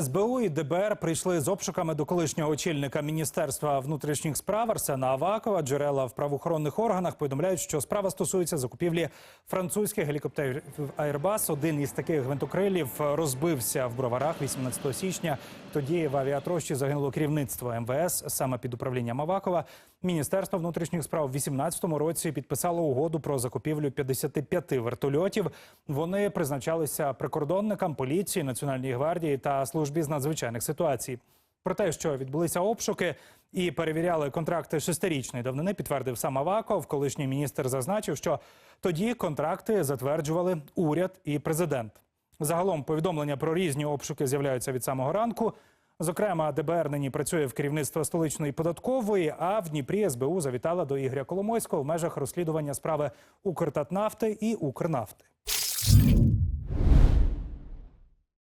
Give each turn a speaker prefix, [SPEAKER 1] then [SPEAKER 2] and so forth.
[SPEAKER 1] СБУ і ДБР прийшли з обшуками до колишнього очільника Міністерства внутрішніх справ Арсена Авакова. Джерела в правоохоронних органах повідомляють, що справа стосується закупівлі французьких гелікоптерів Airbus. Один із таких гвинтокрилів розбився в броварах 18 січня. Тоді в авіатрощі загинуло керівництво МВС саме під управлінням Авакова. Міністерство внутрішніх справ у 2018 році підписало угоду про закупівлю 55 вертольотів. Вони призначалися прикордонникам, поліції, національній гвардії та службі з надзвичайних ситуацій. Про те, що відбулися обшуки і перевіряли контракти шестирічної давнини, підтвердив сам Аваков. Колишній міністр зазначив, що тоді контракти затверджували уряд і президент. Загалом повідомлення про різні обшуки з'являються від самого ранку. Зокрема, ДБР нині працює в керівництво столичної податкової, а в Дніпрі СБУ завітала до Ігоря Коломойського в межах розслідування справи Укртатнафти і Укрнафти.